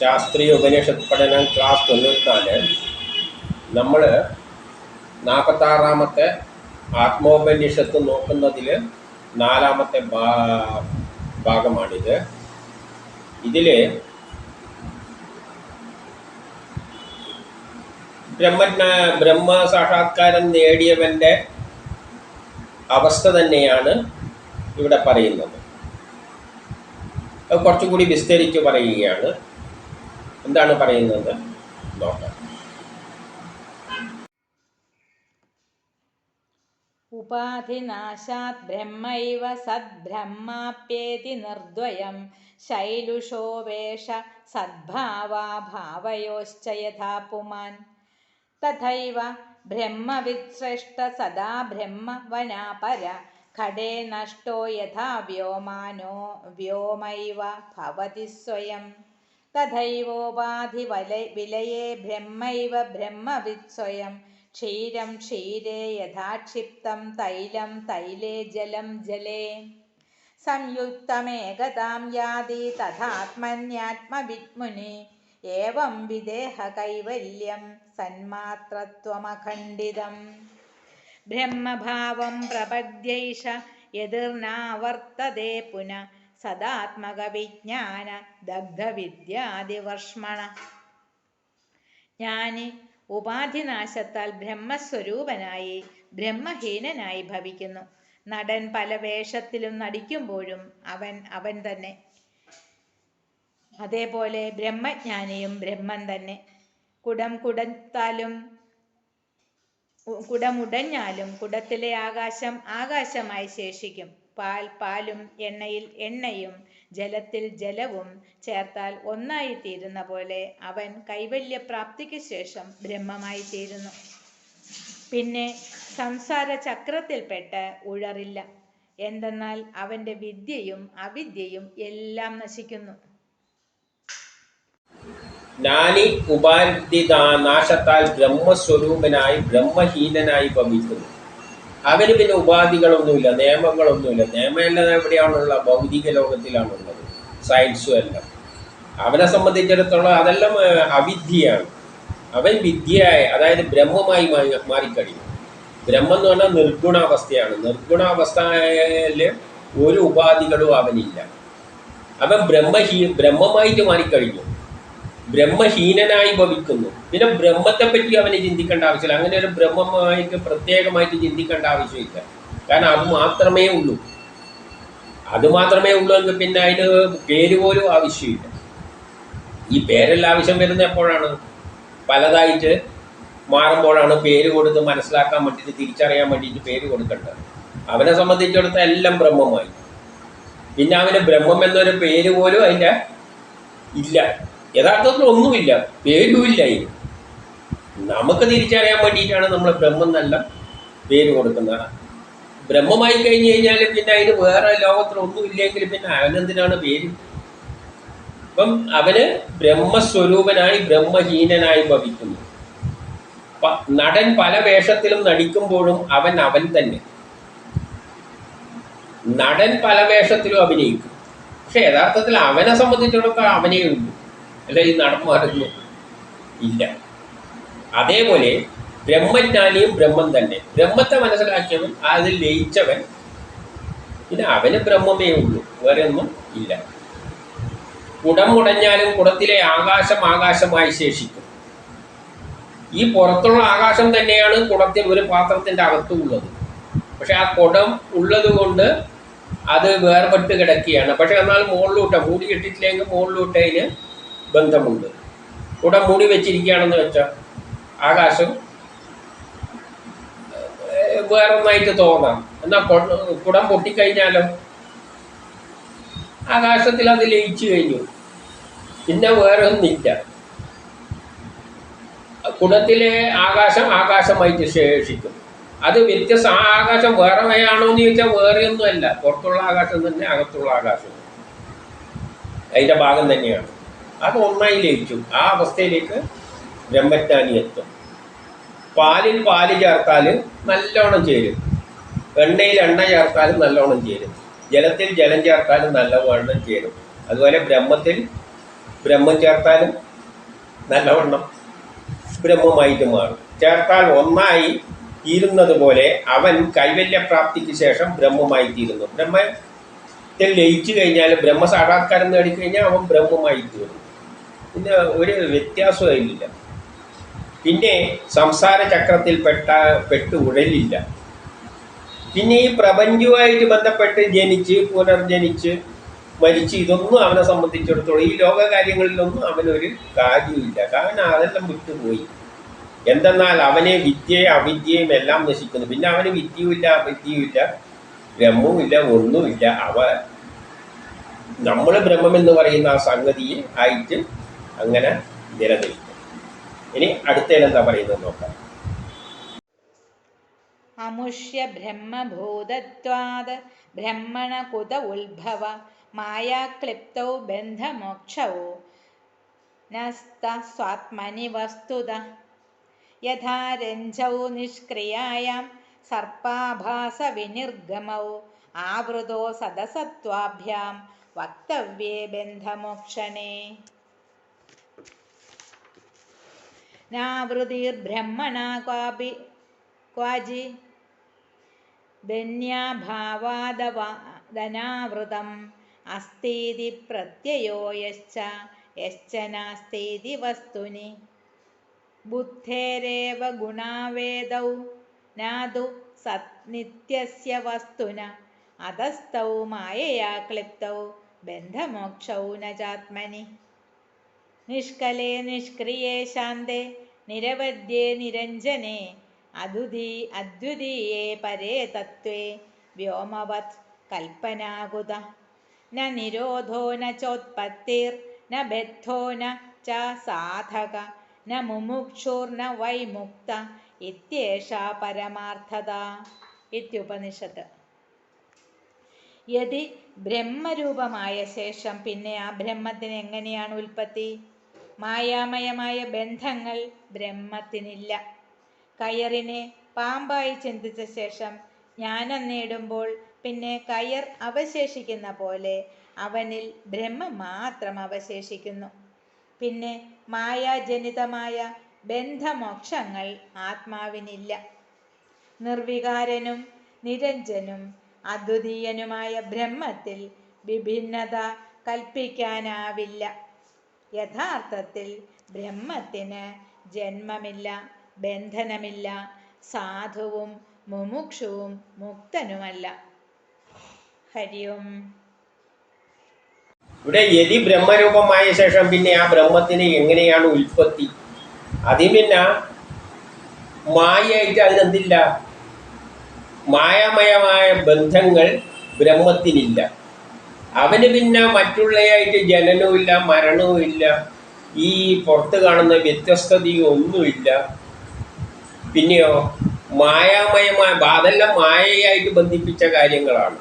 ശാസ്ത്രീയ ഉപനിഷത്ത് പഠനം ക്ലാസ് തൊണ്ണൂറ്റിനാല്. നമ്മൾ നാൽപ്പത്താറാമത്തെ ആത്മോപനിഷത്ത് നോക്കുന്നതിൽ നാലാമത്തെ ഭാ- ഭാഗമാണിത്. ഇതിൽ ബ്രഹ്മജ്ഞ ബ്രഹ്മ സാക്ഷാത്കാരം നേടിയവന്റെ അവസ്ഥ തന്നെയാണ് ഇവിടെ പറയുന്നത്. അത് കുറച്ചുകൂടി വിസ്തരിച്ച് പറയുകയാണ്. എന്താണ് പറയുന്നത്? നോക്കാം ഉപാധിനാശാത് ബ്രഹ്മൈവ സദ്ബ്രഹ്മാപ്യേതി നിർദ്വയം. ശൈലുഷോവേഷ സദ്ഭാവാ ഭാവയോശ്ച യഥാ പുമാൻ. തഥൈവ ബ്രഹ്മവിശ്രേഷ്ഠ സദാ ബ്രഹ്മവനാപര. ഖടേ നഷ്ടോ യഥാ വ്യോമാനോ വ്യോമൈവ ഭവതി സ്വയം. तथैवोपाधिवलै विलये ब्रह्मैव ब्रह्मवित् स्वयं क्षीरं क्षीरे यथा क्षिप्तं तैलं तैले जलं जले। संयुक्तमेकतां याति तथात्मन्यात्मविद्मुनि। एवं विदेहकैवल्यं सन्मात्रत्वमखण्डितम्। ब्रह्मभावं प्रपद्यैष यदिर्नावर्तते पुनः। സദാത്മകവിജ്ഞാന ദഗ്ധവിദ്യാദിവർഷ്മണ ഞാൻ ഉപാധിനാശത്താൽ ബ്രഹ്മസ്വരൂപനായി ബ്രഹ്മഹീനനായി ഭവിക്കുന്നു. നടൻ പല വേഷത്തിലും നടിക്കുമ്പോഴും അവൻ അവൻ തന്നെ. അതേപോലെ ബ്രഹ്മജ്ഞാനിയും ബ്രഹ്മൻ തന്നെ. കുടം കുടത്താലും കുടമുടഞ്ഞാലും കുടത്തിലെ ആകാശം ആകാശമായി ശേഷിക്കും. പാൽ പാലും എണ്ണയിൽ എണ്ണയും ജലത്തിൽ ജലവും ചേർത്താൽ ഒന്നായി തീരുന്ന പോലെ അവൻ കൈവല്യപ്രാപ്തിക്ക് ശേഷം ബ്രഹ്മമായി തീരുന്നു പിന്നെ സംസാര ചക്രത്തിൽപ്പെട്ട് ഉഴറില്ല. എന്തെന്നാൽ അവന്റെ വിദ്യയും അവിദ്യയും എല്ലാം നശിക്കുന്നു. ജ്ഞാനി ഉപാധിത നാശത്താൽ ബ്രഹ്മസ്വരൂപനായി ബ്രഹ്മഹീനനായി ഭവിക്കുന്നു. അവന് പിന്നെ ഉപാധികളൊന്നുമില്ല നിയമങ്ങളൊന്നുമില്ല. നിയമമെല്ലാം എവിടെയാണുള്ള? ഭൗതിക ലോകത്തിലാണുള്ളത്. സയൻസും എല്ലാം. അവനെ സംബന്ധിച്ചിടത്തോളം അതെല്ലാം അവിദ്യയാണ്. അവൻ വിദ്യയായ അതായത് ബ്രഹ്മമായി മാറി- മാറിക്കഴിഞ്ഞു. ബ്രഹ്മം എന്ന് പറഞ്ഞാൽ നിർഗുണാവസ്ഥയാണ്. നിർഗുണാവസ്ഥയിൽ ഒരു ഉപാധികളും അവനില്ല. അവൻ ബ്രഹ്മഹീ ബ്രഹ്മമായിട്ട് മാറിക്കഴിഞ്ഞു. ബ്രഹ്മഹീനനായി ഭവിക്കുന്നു. പിന്നെ ബ്രഹ്മത്തെ പറ്റി അവന് ചിന്തിക്കേണ്ട ആവശ്യമില്ല. അങ്ങനെ ഒരു ബ്രഹ്മമായിട്ട് പ്രത്യേകമായിട്ട് ചിന്തിക്കേണ്ട ആവശ്യമില്ല. കാരണം അത് മാത്രമേ ഉള്ളൂ. അത് മാത്രമേ ഉള്ളൂ എങ്കിൽ പിന്നെ അതിന് പേര് പോലും ആവശ്യമില്ല. ഈ പേരെല്ലാം ആവശ്യം വരുന്ന എപ്പോഴാണ്? പലതായിട്ട് മാറുമ്പോഴാണ് പേര് കൊടുത്ത് മനസ്സിലാക്കാൻ വേണ്ടിയിട്ട് തിരിച്ചറിയാൻ വേണ്ടിയിട്ട് പേര് കൊടുക്കേണ്ടത്. അവനെ സംബന്ധിച്ചിടത്തോളം എല്ലാം ബ്രഹ്മമായി. പിന്നെ അവന് ബ്രഹ്മം എന്നൊരു പേര് പോലും അതിന്റെ ഇല്ല. യഥാർത്ഥത്തിൽ ഒന്നുമില്ല പേരുമില്ല ഇത്. നമുക്ക് തിരിച്ചറിയാൻ വേണ്ടിയിട്ടാണ് നമ്മൾ ബ്രഹ്മം നല്ല പേര് കൊടുക്കുന്നത്. ബ്രഹ്മമായി കഴിഞ്ഞു കഴിഞ്ഞാൽ പിന്നെ അതിന് വേറെ ലോകത്തിൽ ഒന്നുമില്ലെങ്കിൽ പിന്നെ അവനെന്തിനാണ് പേര്? അപ്പം അവന് ബ്രഹ്മസ്വരൂപനായി ബ്രഹ്മഹീനനായി ഭവിക്കുന്നു. നടൻ പല വേഷത്തിലും നടിക്കുമ്പോഴും അവൻ അവൻ തന്നെ. നടൻ പല വേഷത്തിലും അഭിനയിക്കും. പക്ഷെ യഥാർത്ഥത്തിൽ അവനെ സംബന്ധിച്ചിടത്തോളം അവനേ ഉള്ളൂ. അല്ല ഈ ഇല്ല. അതേപോലെ ബ്രഹ്മജ്ഞാനിയും ബ്രഹ്മം തന്നെ. ബ്രഹ്മത്തെ മനസ്സിലാക്കിയവൻ അതിൽ ലയിച്ചവൻ പിന്നെ അവന് ബ്രഹ്മമേ ഉള്ളൂ. വേറെ ഒന്നും ഇല്ല. കുടം മുടഞ്ഞാലും കുടത്തിലെ ആകാശം ആകാശമായി ശേഷിക്കും. ഈ പുറത്തുള്ള ആകാശം തന്നെയാണ് കുടത്തിൽ ഒരു പാത്രത്തിന്റെ അകത്തും ഉള്ളത്. പക്ഷെ ആ കുടം ഉള്ളത് കൊണ്ട് അത് വേർപെട്ട് കിടക്കുകയാണ്. പക്ഷെ എന്നാൽ മുകളിലൂട്ട മൂടി കെട്ടിട്ടില്ലെങ്കിൽ മുകളിലോട്ട് അതിന് ബന്ധമുണ്ട്. കുടം മൂടി വെച്ചിരിക്കുകയാണെന്ന് വെച്ചാൽ ആകാശം വേറൊന്നായിട്ട് തോന്നാം. എന്നാൽ കുടം പൊട്ടിക്കഴിഞ്ഞാലോ? ആകാശത്തിൽ അത് ലയിച്ചു കഴിഞ്ഞു. പിന്നെ വേറെ ഒന്നില്ല കുടത്തിലെ ആകാശം ആകാശമായിട്ട് ശേഷിക്കും. അത് വ്യത്യസ്ത ആ ആകാശം വേറെ ആണോ എന്ന് ചോദിച്ചാൽ വേറെ ഒന്നുമല്ല പുറത്തുള്ള ആകാശം തന്നെ അകത്തുള്ള ആകാശം. അതിന്റെ ഭാഗം തന്നെയാണ്. അത് ഒന്നായി ലയിച്ചു ആ അവസ്ഥയിലേക്ക് ബ്രഹ്മജ്ഞാനി എത്തും. പാലിൽ പാൽ ചേർത്താൽ നല്ലോണം ചേരും. എണ്ണയിൽ എണ്ണ ചേർത്താലും നല്ലോണം ചേരും. ജലത്തിൽ ജലം ചേർത്താലും നല്ലവണ്ണം ചേരും. അതുപോലെ ബ്രഹ്മത്തിൽ ബ്രഹ്മം ചേർത്താലും നല്ലവണ്ണം ബ്രഹ്മമായിട്ട് മാറും. ചേർത്താൽ ഒന്നായി തീരുന്നത് പോലെ അവൻ കൈവല്യപ്രാപ്തിക്ക് ശേഷം ബ്രഹ്മമായി തീരുന്നു ബ്രഹ്മത്തിൽ ലയിച്ചു കഴിഞ്ഞാൽ ബ്രഹ്മസാക്ഷാത്കാരം നേടിക്കഴിഞ്ഞാൽ അവൻ ബ്രഹ്മമായി തീർന്നു പിന്നെ ഒരു വ്യത്യാസവും ഇല്ല പിന്നെ സംസാര ചക്രത്തിൽ പെട്ട പെട്ട് ഉഴലില്ല. പിന്നെ ഈ പ്രപഞ്ചവുമായിട്ട് ബന്ധപ്പെട്ട് ജനിച്ച് പുനർജനിച്ച് മരിച്ച് ഇതൊന്നും അവനെ സംബന്ധിച്ചിടത്തോളം ഈ ലോക കാര്യങ്ങളിലൊന്നും അവനൊരു കാര്യമില്ല കാരണം അതെല്ലാം വിട്ടുപോയി. എന്തെന്നാൽ അവനെ വിദ്യയും അവിദ്യയും എല്ലാം നശിക്കുന്നു. പിന്നെ അവന് വിദ്യയുമില്ല അവിദ്യയുമില്ല. ബ്രഹ്മവുമില്ല ഒന്നുമില്ല. അവ നമ്മൾ ബ്രഹ്മം എന്ന് പറയുന്ന ആ സംഗതിയെ ആയിട്ട് അങ്ങനെ നിലനിൽക്കും. ഇനി അടുത്തേനെന്താ പറയുന്നത് നോക്കാം. അമുഷ്യ ബ്രഹ്മഭൂതത്വാത് ബ്രഹ്മണ കുത ഉത്ഭവ മായാക്ലിപ്തൗ ബന്ധമോക്ഷവോ നസ്ത സ്വാത്മനി വസ്തുത യഥാ നിഷ്ക്രിയായാം സർപ്പാഭാസ വിനിർഗമൗ ആവൃതോ സദസത്വാഭ്യാം. വക്തവ്യേ ബന്ധമോക്ഷണേ നാവൃതിർബ്രഹ്മണ ക്വാപി ക്വാജി ധന്യാഭാവാദവാദനാവൃതം അസ്തീതി പ്രത്യയോ യശ്ച യശ്ച നാസ്തീതി വസ്തുനി. ബുദ്ധേരേവ ഗുണാവേദൗ. നാതു സത് നിത്യസ്യ വസ്തുന. അധസ്ഥൗ മായയാ ക്ലിപ്തൗ ബന്ധമോക്ഷൗ നജാത്മനി നിഷ്കലേ നിഷ്ക്രിയേ ശാന്തേ നിരവധ്യേ നിരഞ്ജനേ അദ്വിതീ അദ്വിതീയേ പരേ തത്വേ വ്യോമവത് കൽപ്പനാകുത. ന നിരോധോ ന ചോത്പത്തിർ ന ബദ്ധോ ന ച ന മുമുക്ഷുർ ന മുക്ത ഇത്യേഷാ പരമാർത്ഥത ഇത്യുപനിഷത്ത്. യതി ബ്രഹ്മരൂപമായ ശേഷം പിന്നെ ആ ബ്രഹ്മത്തിന് എങ്ങനെയാണ് ഉൽപ്പത്തി? മായാമയമായ ബന്ധങ്ങൾ ബ്രഹ്മത്തിനില്ല. കയറിനെ പാമ്പായി ചിന്തിച്ച ശേഷം ജ്ഞാനം നേടുമ്പോൾ പിന്നെ കയർ അവശേഷിക്കുന്ന പോലെ അവനിൽ ബ്രഹ്മം മാത്രം അവശേഷിക്കുന്നു. പിന്നെ മായാജനിതമായ ബന്ധമോക്ഷങ്ങൾ ആത്മാവിനില്ല. നിർവികാരനും നിരഞ്ജനും അദ്വിതീയനുമായ ബ്രഹ്മത്തിൽ വിഭിന്നത കൽപ്പിക്കാനാവില്ല. യഥാർത്ഥത്തിൽ ബ്രഹ്മത്തിന് ജന്മമില്ല ബന്ധനമില്ല സാധുവും മുമുക്ഷുവും മുക്തനുമല്ല. ഹരിയും. ഇവിടെ യതി ബ്രഹ്മരൂപമായ ശേഷം പിന്നെ ആ ബ്രഹ്മത്തിന് എങ്ങനെയാണ് ഉൽപ്പത്തി? അതിന് പിന്നെ മായയായിട്ട് അതിനെന്തില്ല? മായാമയമായ ബന്ധങ്ങൾ ബ്രഹ്മത്തിനില്ല. അവന് പിന്നെ മറ്റുള്ളയായിട്ട് ജനനവുമില്ല മരണവുമില്ല. ഈ പുറത്ത് കാണുന്ന വ്യത്യസ്തതയും ഒന്നുമില്ല. പിന്നെയോ മായാമയമായ അതെല്ലാം മായയായിട്ട് ബന്ധിപ്പിച്ച കാര്യങ്ങളാണ്.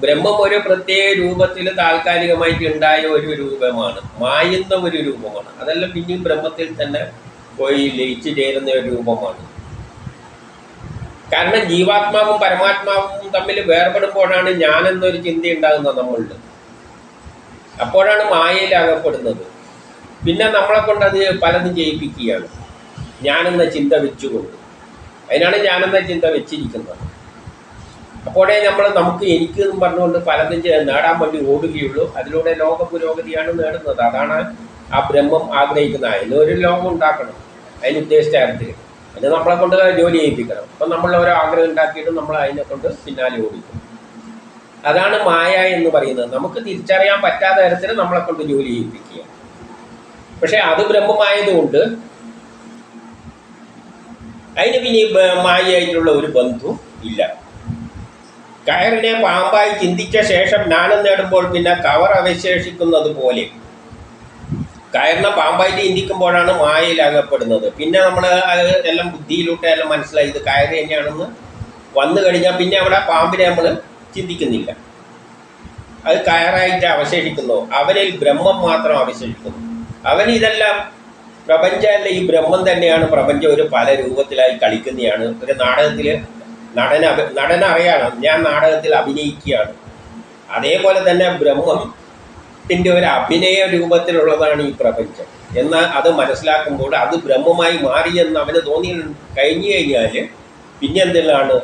ബ്രഹ്മം ഒരു പ്രത്യേക രൂപത്തിൽ താൽക്കാലികമായിട്ട് ഉണ്ടായ ഒരു രൂപമാണ്. മായുന്ന ഒരു രൂപമാണ്. അതെല്ലാം പിന്നെയും ബ്രഹ്മത്തിൽ തന്നെ പോയി ലയിച്ചു ചേരുന്ന ഒരു രൂപമാണ്. കാരണം ജീവാത്മാവും പരമാത്മാവും തമ്മിൽ വേർപെടുമ്പോഴാണ് ഞാൻ എന്നൊരു ചിന്ത ഉണ്ടാകുന്നത് നമ്മളിൽ. അപ്പോഴാണ് മായയിൽ അകപ്പെടുന്നത് പിന്നെ നമ്മളെ കൊണ്ട് അത് പലതും ചെയ്യിപ്പിക്കുകയാണ്. ഞാനെന്ന ചിന്ത വെച്ചുകൊണ്ട്. അതിനാണ് ഞാനെന്ന ചിന്ത വെച്ചിരിക്കുന്നത്. അപ്പോഴേ നമ്മൾ നമുക്ക് എനിക്ക് എന്ന് പറഞ്ഞുകൊണ്ട് പലതും നേടാൻ വേണ്ടി ഓടുകയുള്ളൂ. അതിലൂടെ ലോക പുരോഗതിയാണ് നേടുന്നത്. അതാണ് ആ ബ്രഹ്മം ആഗ്രഹിക്കുന്നത്. അതിനൊരു ലോകം ഉണ്ടാക്കണം. അതിന് ഉദ്ദേശിച്ച കാര്യത്തിൽ അത് നമ്മളെ കൊണ്ട് ജോലി ചെയ്യിപ്പിക്കണം. അപ്പം നമ്മൾ ഓരോ ആഗ്രഹം ഉണ്ടാക്കിയിട്ട് നമ്മൾ അതിനെ കൊണ്ട് പിന്നാലെ ഓടിക്കും. അതാണ് മായ എന്ന് പറയുന്നത്. നമുക്ക് തിരിച്ചറിയാൻ പറ്റാത്ത തരത്തിൽ നമ്മളെ കൊണ്ട് ജോലി ചെയ്യിപ്പിക്കുക. പക്ഷെ അത് ബ്രഹ്മമായതുകൊണ്ട് അതിന് പിന്നെ മായയായിട്ടുള്ള ഒരു ബന്ധു ഇല്ല. കയറിനെ പാമ്പായി ചിന്തിച്ച ശേഷം ജ്ഞാനം നേടുമ്പോൾ പിന്നെ കവർ അവശേഷിക്കുന്നത് പോലെ കയറിനെ പാമ്പായിട്ട് ചിന്തിക്കുമ്പോഴാണ് മായയിൽ അകപ്പെടുന്നത് പിന്നെ നമ്മൾ എല്ലാം ബുദ്ധിയിലൂടെ എല്ലാം മനസ്സിലായി ഇത് കയറ് തന്നെയാണെന്ന് വന്നു കഴിഞ്ഞാൽ പിന്നെ അവിടെ പാമ്പിനെ നമ്മൾ ചിന്തിക്കുന്നില്ല. അത് കയറായിട്ട് അവശേഷിക്കുന്നു. അവരിൽ ബ്രഹ്മം മാത്രം അവശേഷിക്കുന്നു. അവൻ ഇതെല്ലാം പ്രപഞ്ചമല്ല ഈ ബ്രഹ്മം തന്നെയാണ്. പ്രപഞ്ചം ഒരു പല രൂപത്തിലായി കളിക്കുന്നതാണ് ഒരു നാടകത്തിൽ നടന നടന അറിയണം ഞാൻ നാടകത്തിൽ അഭിനയിക്കുകയാണ്. അതേപോലെ തന്നെ ബ്രഹ്മം ബ്രഹ്മത്തിന്റെ ഒരു അഭിനയ രൂപത്തിലുള്ളതാണ് ഈ പ്രപഞ്ചം. എന്നാൽ അത് മനസ്സിലാക്കുമ്പോൾ അത് ബ്രഹ്മമായി മാറിയെന്ന് അവന് തോന്നി കഴിഞ്ഞു കഴിഞ്ഞാൽ പിന്നെ എന്തെല്ലാണ്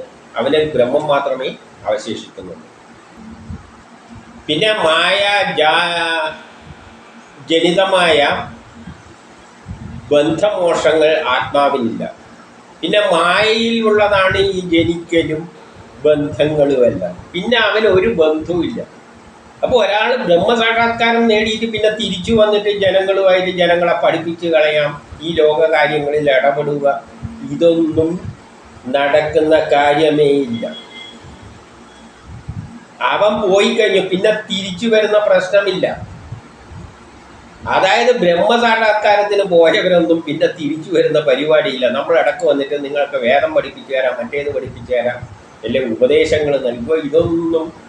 അവന് ബ്രഹ്മം മാത്രമേ അവശേഷിക്കുന്നുള്ളൂ. പിന്നെ മായ ജനിതമായ ബന്ധമോഷങ്ങൾ ആത്മാവിനില്ല. പിന്നെ മായയിലുള്ളതാണ് ഈ ജനിക്കലും ബന്ധങ്ങളുമെല്ലാം പിന്നെ അവന് ഒരു ബന്ധവുമില്ല. അപ്പോൾ ഒരാൾ ബ്രഹ്മസാക്ഷാത്കാരം നേടിയിട്ട് പിന്നെ തിരിച്ചു വന്നിട്ട് ജനങ്ങളുമായിട്ട് ജനങ്ങളെ പഠിപ്പിച്ച് കളയാം. ഈ ലോക കാര്യങ്ങളിൽ ഇടപെടുക. ഇതൊന്നും നടക്കുന്ന കാര്യമേ ഇല്ല. അവൻ പോയി കഴിഞ്ഞു. പിന്നെ തിരിച്ചു വരുന്ന പ്രശ്നമില്ല. അതായത് ബ്രഹ്മസാക്ഷാത്കാരത്തിന് പോയവരൊന്നും പിന്നെ തിരിച്ചു വരുന്ന പരിപാടിയില്ല. നമ്മൾ ഇടയ്ക്ക് വന്നിട്ട് നിങ്ങൾക്ക് വേദം പഠിപ്പിച്ചു തരാം മറ്റേത് പഠിപ്പിച്ചു തരാം അല്ലെങ്കിൽ ഉപദേശങ്ങൾ നൽകുക. ഇതൊന്നും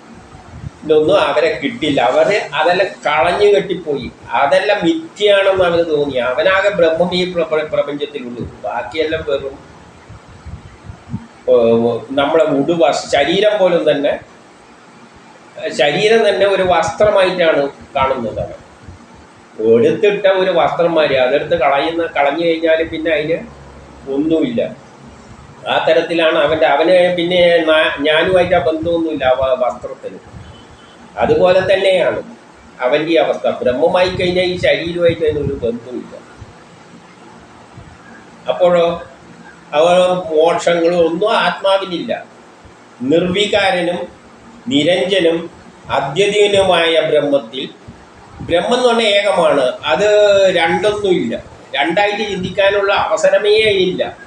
ഇതൊന്നും അവരെ കിട്ടില്ല അവർ അതെല്ലാം കളഞ്ഞു കെട്ടിപ്പോയി. അതെല്ലാം മിഥ്യയാണെന്ന് അവന് തോന്നി. അവനാകെ ബ്രഹ്മം ഈ പ്ര- പ്രപഞ്ചത്തിലുള്ളൂ. ബാക്കിയെല്ലാം വെറും നമ്മളെ ഉടുവ ശരീരം പോലും തന്നെ ശരീരം തന്നെ ഒരു വസ്ത്രമായിട്ടാണ് കാണുന്നത് എടുത്തിട്ട ഒരു വസ്ത്രം മാതിരി അതെടുത്ത് കളയുന്ന കളഞ്ഞു കഴിഞ്ഞാൽ പിന്നെ അതിന് ഒന്നുമില്ല. ആ തരത്തിലാണ് അവന്റെ അവന് പിന്നെ ഞാനുമായിട്ട് ആ ബന്ധമൊന്നുമില്ല വസ്ത്രത്തിന്. അതുപോലെ തന്നെയാണ്. അവന്റെ അവസ്ഥ ബ്രഹ്മമായി കഴിഞ്ഞാൽ ഈ ശരീരമായിട്ട് അതിനൊരു ബന്ധമില്ല അപ്പോഴോ അവ മോക്ഷങ്ങളും ഒന്നും ആത്മാവിനില്ല. നിർവികാരനും നിരഞ്ജനും അദ്യതീനുമായ ബ്രഹ്മത്തിൽ ബ്രഹ്മം എന്ന് പറഞ്ഞാൽ ഏകമാണ്. അത് രണ്ടൊന്നുമില്ല. രണ്ടായിട്ട് ചിന്തിക്കാനുള്ള അവസരമേ ഇല്ല.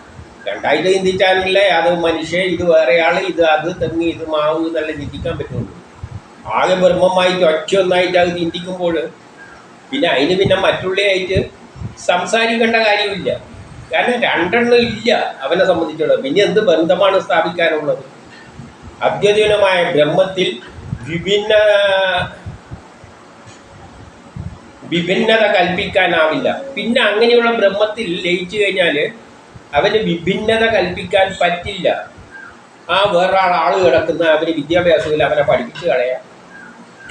രണ്ടായിട്ട് ചിന്തിച്ചാലല്ലേ അത് മനുഷ്യൻ ഇത് വേറെയാൾ ഇത് അത് തെങ്ങ് ഇത് മാവ് എന്നല്ല ചിന്തിക്കാൻ പറ്റുള്ളൂ. ആകെ ബ്രഹ്മമായിട്ട് ഒറ്റ ഒന്നായിട്ട് അത് ചിന്തിക്കുമ്പോൾ പിന്നെ അതിന് പിന്നെ മറ്റുള്ളയായിട്ട് സംസാരിക്കേണ്ട കാര്യമില്ല. കാരണം രണ്ടെണ്ണം ഇല്ല അവനെ സംബന്ധിച്ചുള്ളത് പിന്നെ എന്ത് ബന്ധമാണ് സ്ഥാപിക്കാനുള്ളത്? അദ്വൈതീനമായ ബ്രഹ്മത്തിൽ വിഭിന്ന വിഭിന്നത കൽപ്പിക്കാനാവില്ല. പിന്നെ അങ്ങനെയുള്ള ബ്രഹ്മത്തിൽ ലയിച്ചു കഴിഞ്ഞാൽ അവന് വിഭിന്നത കൽപ്പിക്കാൻ പറ്റില്ല. ആ വേറൊരാൾ ആൾ കിടക്കുന്ന അവന് വിദ്യാഭ്യാസത്തിൽ അവനെ പഠിപ്പിച്ച് കളയാം.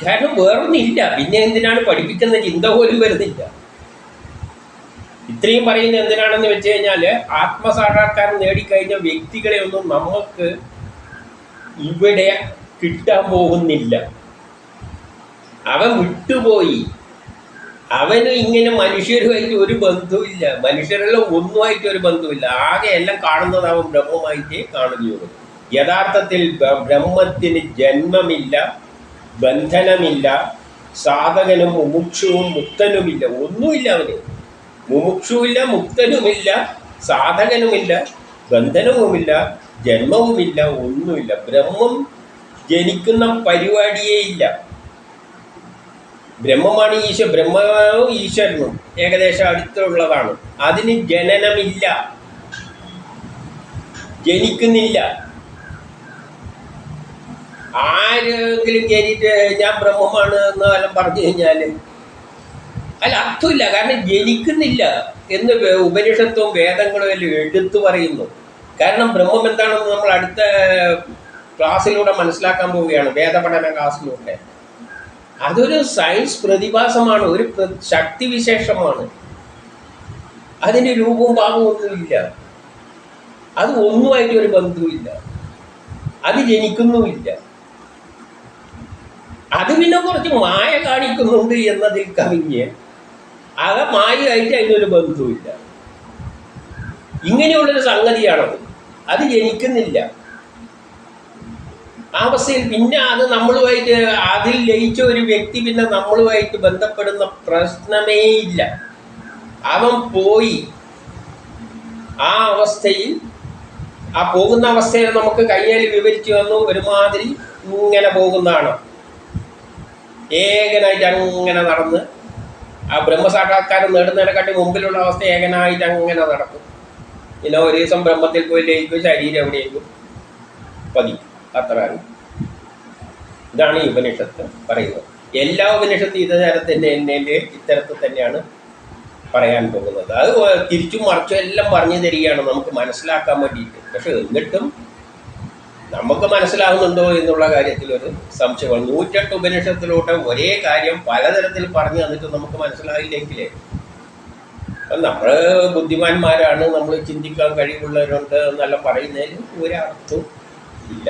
കാരണം വേറൊന്നില്ല. പിന്നെ എന്തിനാണ് പഠിപ്പിക്കുന്ന ചിന്ത പോലും വരുന്നില്ല. ഇത്രയും പറയുന്നത് എന്തിനാണെന്ന് വെച്ച് കഴിഞ്ഞാൽ ആത്മസാക്ഷാത്കാരം നേടിക്കഴിഞ്ഞ വ്യക്തികളെ ഒന്നും നമുക്ക് ഇവിടെ കിട്ടാൻ പോകുന്നില്ല. അവൻ വിട്ടുപോയി. അവന് ഇങ്ങനെ മനുഷ്യരുമായിട്ട് ഒരു ബന്ധവുമില്ല. മനുഷ്യരെല്ലാം ഒന്നുമായിട്ട് ഒരു ബന്ധവുമില്ല. ആകെ എല്ലാം കാണുന്നത് അവൻ ബ്രഹ്മമായിട്ടേ കാണുകയുള്ളൂ. യഥാർത്ഥത്തിൽ ബ്രഹ്മത്തിന് ജന്മമില്ല. ബന്ധനമില്ല സാധകനും മുമുക്ഷുവും മുക്തനുമില്ല. ഒന്നുമില്ല അവന്. മുമുക്ഷുവില്ല മുക്തനുമില്ല സാധകനുമില്ല ബന്ധനവുമില്ല ജന്മവുമില്ല ഒന്നുമില്ല. ബ്രഹ്മം ജനിക്കുന്ന പരിപാടിയേ ഇല്ല ബ്രഹ്മമാണ് ഈശ്വ ബ്രഹ്മവും ഈശ്വരനും. ഏകദേശം അടുത്തുള്ളതാണ്. അതിന് ജനനമില്ല. ജനിക്കുന്നില്ല. ആരെങ്കിലും ജനിച്ച് ഞാൻ ബ്രഹ്മമാണ് എന്ന് വല്ലതും പറഞ്ഞു കഴിഞ്ഞാൽ അല്ല അർത്ഥമില്ല. കാരണം ജനിക്കുന്നില്ല എന്ന് ഉപനിഷത്തും വേദങ്ങളും എല്ലാം എടുത്തു പറയുന്നു. കാരണം ബ്രഹ്മം എന്താണെന്ന് നമ്മൾ അടുത്ത ക്ലാസ്സിലൂടെ മനസ്സിലാക്കാൻ പോവുകയാണ്. വേദപഠന ക്ലാസ്സിലൂടെ. അതൊരു സയൻസ് പ്രതിഭാസമാണ്. ഒരു ശക്തിവിശേഷമാണ് അതിന് രൂപവും ഭാവവും ഒന്നുമില്ല. അത് ഒന്നുമായിട്ട് ഒരു ബന്ധവുമില്ല. അത് ജനിക്കുന്നുമില്ല. അത് പിന്നെ കുറച്ച് മായ കാണിക്കുന്നുണ്ട് എന്നതിൽ കവിഞ്ഞ്. അത് മായയായിട്ട് അതിനൊരു ബന്ധവുമില്ല. ഇങ്ങനെയുള്ളൊരു സംഗതിയാണത്. അത് ജനിക്കുന്നില്ല. ആ അവസ്ഥയിൽ പിന്നെ അത് നമ്മളുമായിട്ട് അതിൽ ലയിച്ച ഒരു വ്യക്തി പിന്നെ നമ്മളുമായിട്ട് ബന്ധപ്പെടുന്ന പ്രശ്നമേ ഇല്ല. അവൻ പോയി. ആ അവസ്ഥയിൽ ആ പോകുന്ന അവസ്ഥയെ നമുക്ക് കയ്യിൽ വിവരിച്ചു വന്നു ഒരുമാതിരി ഇങ്ങനെ പോകുന്നതാണ്. ഏകനായിട്ട് അങ്ങനെ നടന്ന് ആ ബ്രഹ്മസാക്ഷാത്കാരം നേടുന്നതിനെക്കാട്ടി മുമ്പിലുള്ള അവസ്ഥ ഏകനായിട്ട് അങ്ങനെ നടക്കും. പിന്നെ ഒരു ദിവസം ബ്രഹ്മത്തിൽ പോയി ലയിക്കും ശരീരം എവിടെയെങ്കിലും പതിക്കും അത്രയാണ് ഇതാണ് ഈ ഉപനിഷത്ത് പറയുന്നത്. എല്ലാ ഉപനിഷത്തും ഇത് തരത്തിന്റെ എന്നെ ഇത്തരത്തിൽ തന്നെയാണ് പറയാൻ പോകുന്നത്. അത് തിരിച്ചും മറിച്ചും എല്ലാം പറഞ്ഞു തരികയാണ് നമുക്ക് മനസ്സിലാക്കാൻ വേണ്ടിയിട്ട്. പക്ഷെ എന്നിട്ടും നമുക്ക് മനസ്സിലാവുന്നുണ്ടോ എന്നുള്ള കാര്യത്തിൽ ഒരു സംശയമാണ് നൂറ്റെട്ട് ഉപനിഷത്തിലോട്ട് ഒരേ കാര്യം പലതരത്തിൽ പറഞ്ഞു തന്നിട്ട് നമുക്ക് മനസ്സിലായില്ലെങ്കിലേ. നമ്മൾ ബുദ്ധിമാന്മാരാണ് നമ്മൾ ചിന്തിക്കാൻ കഴിവുള്ളവരുണ്ട് എന്നെല്ലാം പറയുന്നതിൽ ഒരർത്ഥവും ഇല്ല.